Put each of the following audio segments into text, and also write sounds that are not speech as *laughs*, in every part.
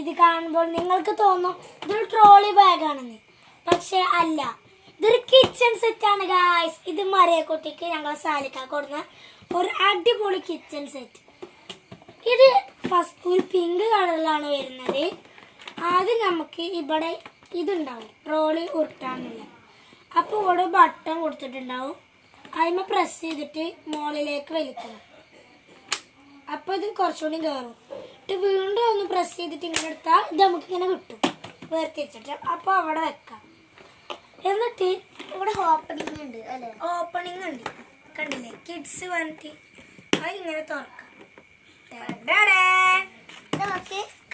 ഇത് കാണുമ്പോൾ നിങ്ങൾക്ക് തോന്നും ഇതൊരു ട്രോളി ബാഗാണെന്ന്. പക്ഷെ അല്ല. ഇതൊരു കിച്ചൺ ആണ് ഗായ്സ് ഇത് മറിയക്കുട്ടിക്ക് ഞങ്ങൾ സാലിക്ക കൊടുന്ന ഒരു അടിപൊളി കിച്ചൺ സെറ്റ് ഇത് ഫസ്റ്റ് ഒരു പിങ്ക് കളറിലാണ് വരുന്നത്. ആദ്യം നമുക്ക് ഇവിടെ ഇതുണ്ടാവും. ട്രോളി ഉരുട്ടാനുള്ള അപ്പോൾ ഇവിടെ ബട്ടൺ കൊടുത്തിട്ടുണ്ടാവും. അതിമ പ്രസ് ചെയ്തിട്ട് മോളിലേക്ക് വലിക്കണം. അപ്പോൾ ഇത് കുറച്ചുകൂടി കയറും എന്നിട്ട് വീണ്ടും ഒന്ന് പ്രസ് ചെയ്തിട്ട് ഇങ്ങനെ എടുത്താൽ ഇത് നമുക്കിങ്ങനെ കിട്ടും. വേർതിരിച്ചിട്ട് അപ്പോൾ അവിടെ വെക്കാം. എന്നിട്ട് ഇവിടെ ഓപ്പണിംഗ് ഉണ്ട് അല്ലേ? ഓപ്പണിംഗ് ഉണ്ട്. കണ്ടില്ലേ? കിഡ്സ് വന്നിട്ട് അത് ഇങ്ങനെ തുറക്കാം.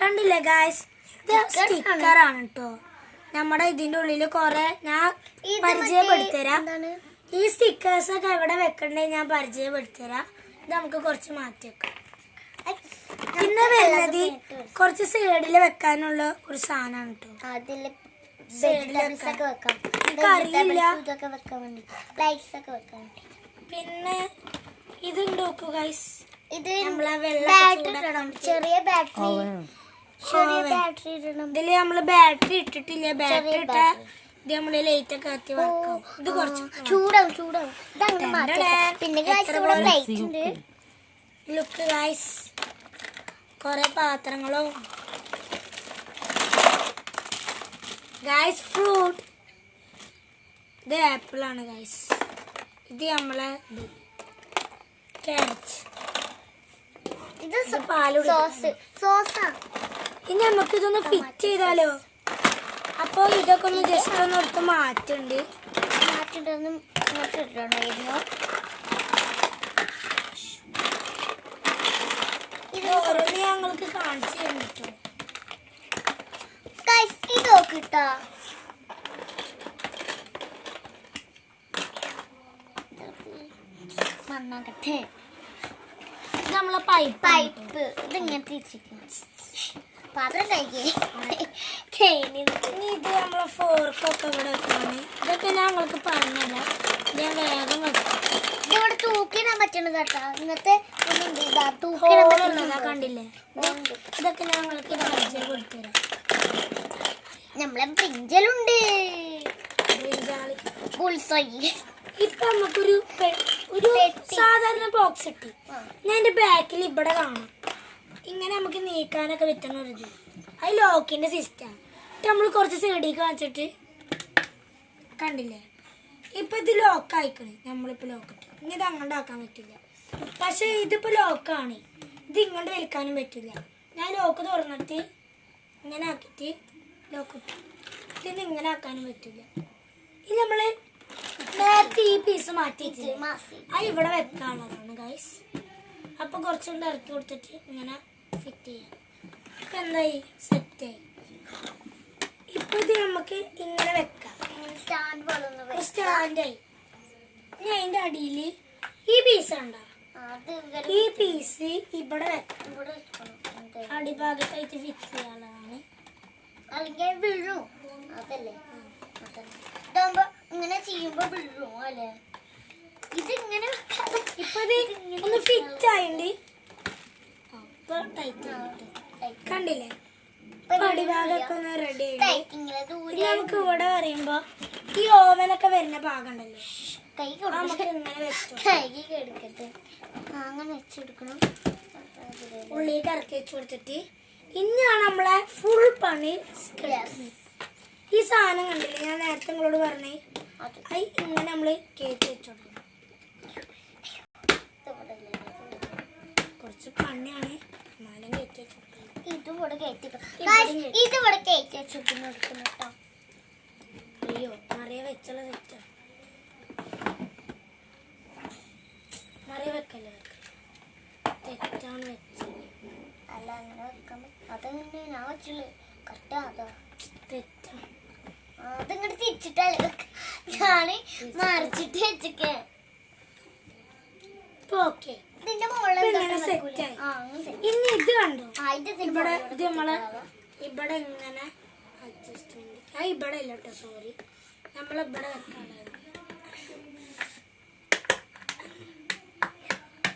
കണ്ടില്ലേ ഗായ്സ് ആണ്. കേട്ടോ നമ്മുടെ ഇതിന്റെ ഉള്ളിൽ കുറെ ഞാൻ പരിചയപ്പെടുത്തരാം. ഈ സ്റ്റിക്കേഴ്സ് ഒക്കെ എവിടെ വെക്കണ്ടേ ഞാൻ പരിചയപ്പെടുത്തരാം. ഇത് നമുക്ക് കുറച്ച് മാറ്റി വെക്കാം. പിന്നെ വരുന്നത് കുറച്ച് സൈഡിൽ വെക്കാനുള്ള ഒരു സാധനമാണ് കേട്ടോ. അതിൽ Side ഒക്കെ വെക്കാം. എനിക്ക് അറിയില്ല. വെക്കാൻ വേണ്ടി ലൈറ്റ്സ് ഒക്കെ വെക്കാൻ വേണ്ടി പിന്നെ ഇത് നോക്കൂ ഗൈസ് ഇത്. ചെറിയ ബാറ്ററി. ചെറിയ ബാറ്ററി ഇടണം. ഇതിൽ നമ്മൾ ബാറ്ററി ഇട്ടിട്ടില്ല. ബാറ്ററി ഇട്ട. ഇത് നമ്മൾ ലൈറ്റ് ഒക്കെ ആക്കി വെക്കാം ഇത് കുറച്ച് ചൂടാവും ചൂടാവും. ഇതങ്ങനെ. പിന്നെ ഇവിടെ പോലെ? ഉണ്ട്. ലുക്ക് ഗൈസ് കൊറേ പാത്രങ്ങളും. ഗൈസ് ഫ്രൂട്ട് ഇത് ആപ്പിൾ ആണ് ഗൈസ് ഇത് നമ്മളെ ഇത്. ഇത് പാൽ സോസ് സോസാ ഇനി നമുക്ക് ഇതൊന്ന് ഫിറ്റ് ചെയ്താലോ? അപ്പോൾ ഇതൊക്കെ ഒന്ന് ജസ്റ്റ് ഒന്ന് എടുത്ത് മാറ്റുണ്ട്. മാറ്റിട്ടൊന്നും ഇങ്ങോട്ട് ഇത് ഓരോന്ന് ഞങ്ങൾക്ക് കാണിച്ചു നോക്കിട്ടാ. മണ്ണാകട്ടെ. നമ്മളെ പൈപ്പ് പൈപ്പ്. ഇതിങ്ങനെ പാത്രം ഇത് നമ്മളെ ഫോർക്കൊക്കെ ഇവിടെ വെക്കാണ്. ഇതൊക്കെ ഞങ്ങൾക്ക് പറഞ്ഞില്ല ഞാൻ വേഗം വെക്കാം. ഇതിവിടെ തൂക്കിടാൻ പറ്റണ കേട്ടാ. ഇന്നത്തെ തൂക്കിടാൻ പറ്റുന്നത് കണ്ടില്ലേ. ഇതൊക്കെ ഞങ്ങൾക്ക് കൊടുത്തരാം നമ്മളെ. ബുൾസോയി. ഇപ്പൊ നമുക്കൊരു ഒരു സാധാരണ ബോക്സ് കിട്ടി ഞാൻ എന്റെ ബാക്കിൽ ഇവിടെ കാണാം. ഇങ്ങനെ നമുക്ക് നീക്കാനൊക്കെ പറ്റുന്ന ഒരു ഇത്. അത് ലോക്കിന്റെ സിസ്റ്റം നമ്മൾ കുറച്ച് സൈഡിലേക്ക് വാങ്ങിച്ചിട്ട് കണ്ടില്ലേ? ഇപ്പൊ ഇത് ലോക്ക് ആയിക്കണേ. നമ്മളിപ്പോ ലോക്ക് ഇട്ടു. ഇനി ഇത് അങ്ങോട്ട് ആക്കാൻ പറ്റില്ല. പക്ഷെ ഇതിപ്പോ ലോക്കാണ് ഇത് ഇങ്ങോട്ട് വലിക്കാനും പറ്റില്ല. ഞാൻ ലോക്ക് തുറന്നിട്ട് ഇങ്ങനെ ആക്കിയിട്ട് ലോക്ക് ഇട്ടു. ഇതിന് ഇങ്ങനെ ആക്കാനും പറ്റില്ല. ഇനി നമ്മൾ നേരത്തെ ഈ പീസ് മാറ്റിയിട്ട് ആ അത് ഇവിടെ വെക്കാനുള്ളതാണ് ഗൈസ് അപ്പൊ കുറച്ചുകൊണ്ട് ഇറക്കി കൊടുത്തിട്ട് ഇങ്ങനെ ഫിറ്റ് ചെയ്യാം. ഇപ്പൊ എന്തായി? സെറ്റായി ഇപ്പൊ ഇത് നമുക്ക് ഇങ്ങനെ വെക്കാം. സ്റ്റാൻഡ് ഒരു സ്റ്റാൻഡായി ഇനി അതിന്റെ അടിയിൽ ഈ പീസ് ഉണ്ടോ? ഈ പീസ് ഇവിടെ വെക്കാം. അടിഭാഗത്തായിട്ട് ഫിറ്റ് ചെയ്യാനുള്ളതാണ് അല്ലെങ്കിൽ വീഴും. അതല്ലേ. ഇതാവുമ്പോ ഇങ്ങനെ ചെയ്യുമ്പോ വീഴും അല്ലേ? ഇതിങ്ങനെ ഇപ്പൊ ഒന്ന് ഫിറ്റ് ആയിണ്ട്. കണ്ടില്ലേ? ഇപ്പൊ അടിഭാഗമൊക്കെ ഒന്ന് റെഡി ആയി. നമുക്ക് ഇവിടെ പറയുമ്പോ ഈ ഓവനൊക്കെ വരുന്ന ഭാഗമുണ്ടല്ലോ. കൈ അത് നമുക്ക് ഇങ്ങനെ വെച്ചു. കൈ എടുക്കട്ടെ അങ്ങനെ വെച്ചെടുക്കണം ഉള്ളിലേക്ക് ഇറക്കി വെച്ച് കൊടുത്തിട്ട് ഇനിയാണ് നമ്മളെ ഫുൾ പണി. ഈ സാധനം കണ്ടില്ലേ? ഞാൻ നേരത്തെ നിങ്ങളോട് പറഞ്ഞേ. അത്. ഇങ്ങനെ നമ്മൾ കേറ്റി വെച്ചു കൊടുക്കണം. കുറച്ച് പണിയാണ്. എന്നാലും കയറ്റി വെച്ചു ഇത് ഇവിടെ കയറ്റി ഇവിടെയും Guys, കയറ്റി. ഇത് ഇവിടെ കയറ്റി വെച്ചിട്ട് കൊടുക്കണം കേട്ടോ. അയ്യോ മറിയ വെച്ചുള്ള വെച്ച മറിയ വെക്കല്ലേ തെറ്റാണ് വെച്ചത്. അല്ല അങ്ങനെ പറ്റും അതങ്ങനെ ഞാൻ വെച്ചുള്ളൂ കറക്റ്റാ അതാ? തെറ്റാണ് അതിങ്ങോട്ട് തിരിച്ചിട്ടല്ലേ വെക്ക. ഞാൻ മറിച്ചിട്ട് വെച്ചൊക്കെ. ഇപ്പൊ ഓക്കെ ഇതിന്റെ മുകളിൽ? ആ, അങ്ങനെ ഇത് കണ്ടോ? ഇവിടെ ഇത് നമ്മളെ ഇവിടെ ഇങ്ങനെ അഡ്ജസ്റ്റ്മെന്റ് ആ ഇവിടെ ഇല്ല കേട്ടോ സോറി നമ്മളിവിടെ ഇവിടെ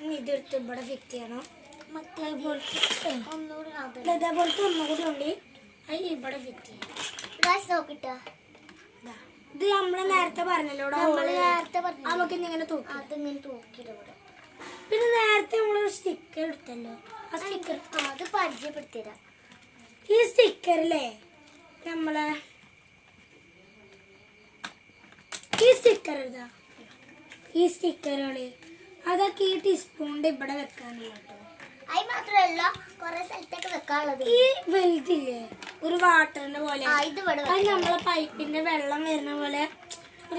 ഇനി ഇതെടുത്ത് ഇവിടെ ഫിറ്റ് ചെയ്യണം. മറ്റേ ഇതേപോലത്തെ ഒന്നുകൂടി ഉണ്ട്. അത് ഇവിടെ ഫിറ്റ് ചെയ്യണം. ഇത് നമ്മൾ നേരത്തെ പറഞ്ഞല്ലോ നമ്മൾ. നേരത്തെ നമുക്ക് ഇങ്ങനെ തൂക്കി. അതിങ്ങനെ തൂക്കിയിട്ട് ഇവിടെ. പിന്നെ നേരത്തെ നമ്മളൊരു സ്റ്റിക്കർ എടുത്തല്ലോ ആ സ്റ്റിക്കർ അത് പരിചയപ്പെടുത്തിയതാ. ഈ സ്റ്റിക്കറില്ലേ നമ്മളെ ഈ സ്റ്റിക്കർ ഇതാ. ഈ സ്റ്റിക്കറുകൾ അതൊക്കെ ഈ ടീസ്പൂണിന്റെ ഇവിടെ വെക്കാനുള്ള അത് മാത്രമല്ല കൊറേ സ്ഥലത്തൊക്കെ വെക്കാനുള്ളത്. ഈ വലുതില്ലേ ഒരു വാട്ടറിന്റെ പോലെ. അത് നമ്മളെ പൈപ്പിന്റെ വെള്ളം വരുന്ന പോലെ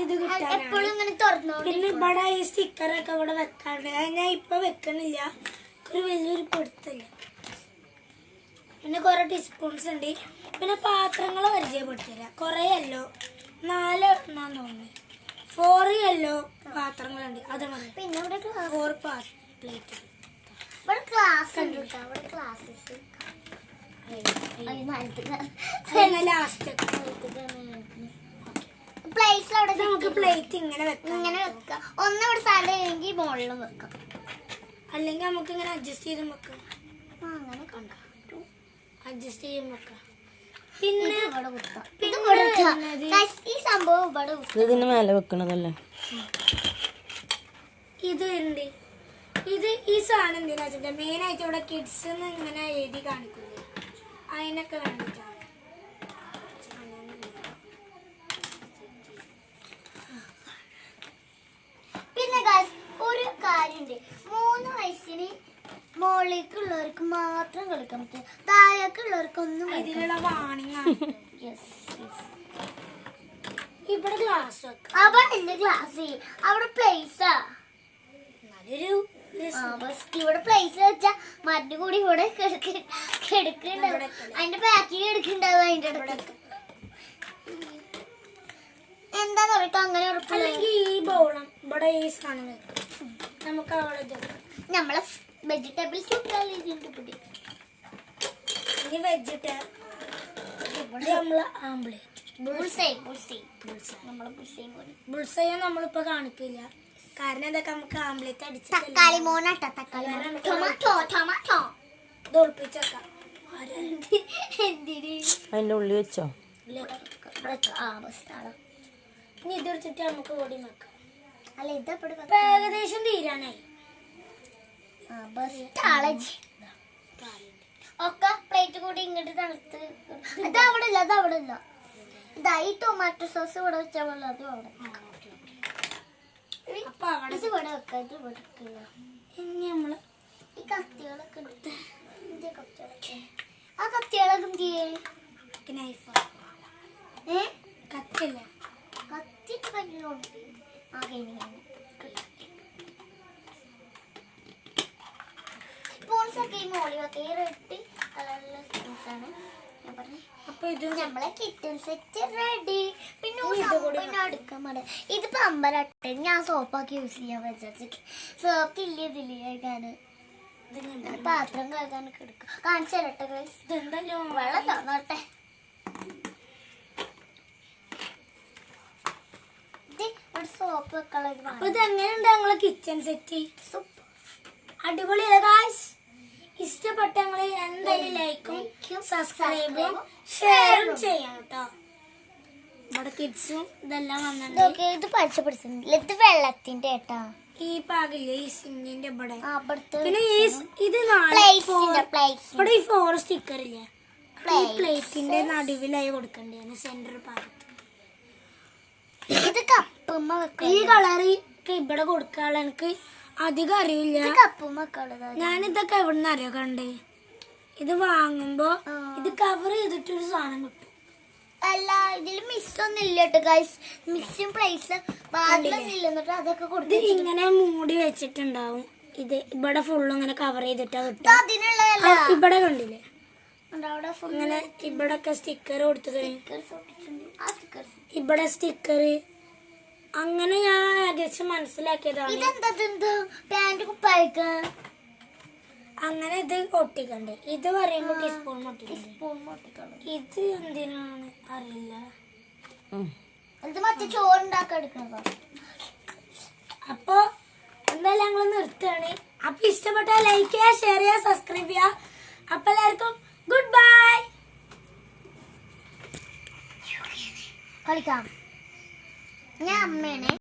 ഇത് എപ്പോഴും ഇങ്ങനെ തുറന്നു പിന്നെ ഇവിടെ ഈ സ്റ്റിക്കറൊക്കെ ഇവിടെ വെക്കാണ്ട്. അത് ഞാൻ ഇപ്പൊ വെക്കണില്ല. ഒരു വലിയൊരു പൊടുത്തില്ല പിന്നെ കുറെ ടീസ്പൂൺസ് ഉണ്ട്. പിന്നെ പാത്രങ്ങൾ പരിചയപ്പെടുത്തില്ല. കുറെ അല്ലോ നാല് എണ്ണാന്ന് തോന്നുന്നു. ഫോർ യെല്ലോ പാത്രങ്ങളുണ്ട്. അത് മതി. പിന്നെ ഇവിടെ ഫോർ പ്ലേറ്റ് ഇവിടെ ക്ലാസ് ഉണ്ട് കേട്ടോ. ഇവിടെ ക്ലാസ്സസ് ലാസ്റ്റ് പ്ലേസ് അവിടെ നമുക്ക് പ്ലേറ്റ് ഇങ്ങനെ വെക്കാം. ഇങ്ങനെ വെക്കാം. ഒന്ന് ഇവിടെ സ്ഥലം ഇല്ലെങ്കിൽ മുകളിലും വെക്കാം. അല്ലെങ്കിൽ നമുക്ക് ഇങ്ങനെ അഡ്ജസ്റ്റ് ചെയ്ത് വെക്കാം. ആ, അങ്ങനെ കണ്ടോ? അഡ്ജസ്റ്റ് ചെയ്ത് വെക്കാം. പിന്നെ. ഈ സംഭവം ഇവിടെ ഇതിന് മേലെ വെക്കണതല്ലേ? ഇത് ഉണ്ട് ഇത് ഈ സാധനം എന്തിനാ മെയിനായിട്ട് മെയിൻ ആയിട്ട് ഇവിടെ കിഡ്സ് ഇങ്ങനെ എഴുതി കാണിക്കുന്നത് അതിനൊക്കെ വേണ്ടിയിട്ടാണ് മുകളിലേക്കുള്ളവർക്ക് മാത്രം കളിക്കാൻ പറ്റും. താഴേക്കുള്ളവർക്കൊന്നും ഇതിലുള്ള വാണിംഗ്. *laughs* ഇവിടെ ഗ്ലാസ് വെക്കാം. അവിടെ എന്റെ ഗ്ലാസ് അവിടെ പ്ലേസാ നല്ലൊരു. ഇവിടെ പ്ലേസ് വെച്ചാ മറ്റു കൂടി ഇവിടെ കിടക്കുന്നുണ്ടാവും. അതിന്റെ പാക്കിങ് എടുക്കുന്നുണ്ടാവും അതിന്റെ ഇടയ്ക്ക്. എന്താ പറയുക അങ്ങനെ ഉറപ്പില്ല. ഈ ബോളം ഇവിടെ ഈ സാധനം നമുക്ക് അവിടെ നമ്മളെ വെജിറ്റബിൾസ് ഇനി വെജിറ്റബിൾ നമ്മൾ നമ്മൾ ആംബ്ലേറ്റ് ബുൾസൈ ബുൾസൈ നമ്മൾ ബുൾസൈ പോലെ. ബുൾസയ നമ്മളിപ്പോ കാണിക്കില്ല കാരണം ഇതൊക്കെ നമുക്ക് ആംബ്ലേറ്റ് അടിച്ച് തക്കാളി മോനാട്ട തക്കാളി. ടൊമാറ്റോ ടൊമാറ്റോ തോൽപ്പിച്ചേക്കാം അതിന്റെ ഉള്ളി വെച്ചോ? ആ ഇത് വെച്ചിട്ട് ഇനി നമുക്ക് ഓടി വെക്കാം. അല്ല ഇതെപ്പോഴും ഏകദേശം തീരാനായി. ഒക്കെ പ്ലേറ്റ് കൂടി ഇങ്ങോട്ട് തണുത്ത് അത് അവിടെ ഇല്ല അത് അവിടെ ഇല്ല. ഇതാ ഈ ടൊമാറ്റോ സോസ് ഇവിടെ വെച്ചാൽ പോലെ അതും അവിടെ ഇത് ഇവിടെ വെക്കാം ഇത് ഇവിടെ വെക്കില്ല ഇനി നമ്മൾ ഈ കത്തികളൊക്കെ എടുത്ത് ഇത് കത്തികളൊക്കെ. ആ കത്തികളൊക്കെ എന്ത് ചെയ്യേ? നൈഫ് ഏ? കത്തില്ല കത്തി ആ കഴിഞ്ഞു. സ്പൂൺസ് ഒക്കെ ഈ ഈ റെഡ് ആണ്. ഞാൻ പറഞ്ഞു അപ്പൊ ഇത് നമ്മളെ കിച്ചൺ സെറ്റ് റെഡി പിന്നെ അടുക്കാൻ ഇത് പമ്പരട്ടെ ഞാൻ സോപ്പാക്കി യൂസ് ചെയ്യാൻ വിചാരിച്ചിട്ട്. സോപ്പ് ഇല്ല ഇതില്ല കഴിക്കാൻ പാത്രം കഴുകാനൊക്കെ എടുക്കും. കാണിച്ചു തരട്ടെ. ഇതെന്തല്ലോ? വെള്ളം തന്നോട്ടെ. സോപ്പ് വെക്കാനുള്ള അപ്പൊ ഇത് എങ്ങനെയുണ്ട് ഞങ്ങളെ കിച്ചൺ സെറ്റ് സൂപ്പ് അടിപൊളിയല്ലേ ഗായ്സ് ഇഷ്ടപ്പെട്ട ഞങ്ങൾ എന്തായാലും ലൈക്കും സബ്സ്ക്രൈബും ഷെയറും ചെയ്യാം കേട്ടോ ഇവിടെ കിഡ്സും ഇതെല്ലാം വന്നിട്ടുണ്ട്. ഇത് പരിചയപ്പെടുത്തുന്നില്ല ഇത് വെള്ളത്തിന്റെ കേട്ടോ ഈ പാകില്ലേ ഈ സിങ്ങിന്റെ ഇവിടെ. പിന്നെ ഈ ഇത് ഇവിടെ ഈ ഫോർ സ്റ്റിക്കർ ഇല്ലേ ഈ പ്ലേറ്റിന്റെ നടുവിലായി കൊടുക്കണ്ടേ സെന്റർ ഭാഗത്ത്. ഇത് കപ്പുമ്മ ഈ കളർ ഇവിടെ കൊടുക്കാനുള്ള എനിക്ക് അധികം അറിയില്ല. ഞാനിതൊക്കെ എവിടുന്ന് അറിയോ കണ്ടേ? ഇത് വാങ്ങുമ്പോ ഇത് കവർ ചെയ്തിട്ടൊരു സാധനം കിട്ടും. അല്ല ഇതിൽ മിസ്സൊന്നും ഇല്ല കേട്ടോ ഗൈസ് മിസ്സും പ്ലേസ് ഇല്ല എന്നിട്ട് അതൊക്കെ കൊടുത്തു ഇങ്ങനെ മൂടി വെച്ചിട്ടുണ്ടാവും. ഇത് ഇവിടെ ഫുള്ളും ഇങ്ങനെ കവർ ചെയ്തിട്ടാ കിട്ടും ഇവിടെ കണ്ടില്ലേ? ഇങ്ങനെ ഇവിടെ ഒക്കെ സ്റ്റിക്കർ കൊടുത്തു കഴിഞ്ഞു സ്റ്റിക്കേഴ്സ് ആ സ്റ്റിക്കേഴ്സ് ഇവിടെ സ്റ്റിക്കർ അങ്ങനെ ഞാൻ ഏകദേശം മനസ്സിലാക്കിയതാണ്. ഇതെന്താ കുപ്പായിക്ക? അങ്ങനെ ഇത് ഒട്ടിക്കണ്ടേ. ഇത് പറയുമ്പോ ടീസ്പൂൺ ഇത് എന്തിനാണ് അറിയില്ല. ഉം. ഇത് മറ്റേ ചോറുണ്ടാക്കാൻ എടുക്കണതോ? അപ്പൊ എന്തായാലും ഞങ്ങൾ നിർത്തുകയാണ്. അപ്പൊ ഇഷ്ടപ്പെട്ട ലൈക്ക് ചെയ്യുക ഷെയർ ചെയ്യുക സബ്സ്ക്രൈബ് ചെയ്യുക. അപ്പൊ എല്ലാവർക്കും ഗുഡ് ബൈ കളിക്കാം. ഞാൻ അമ്മയാണ്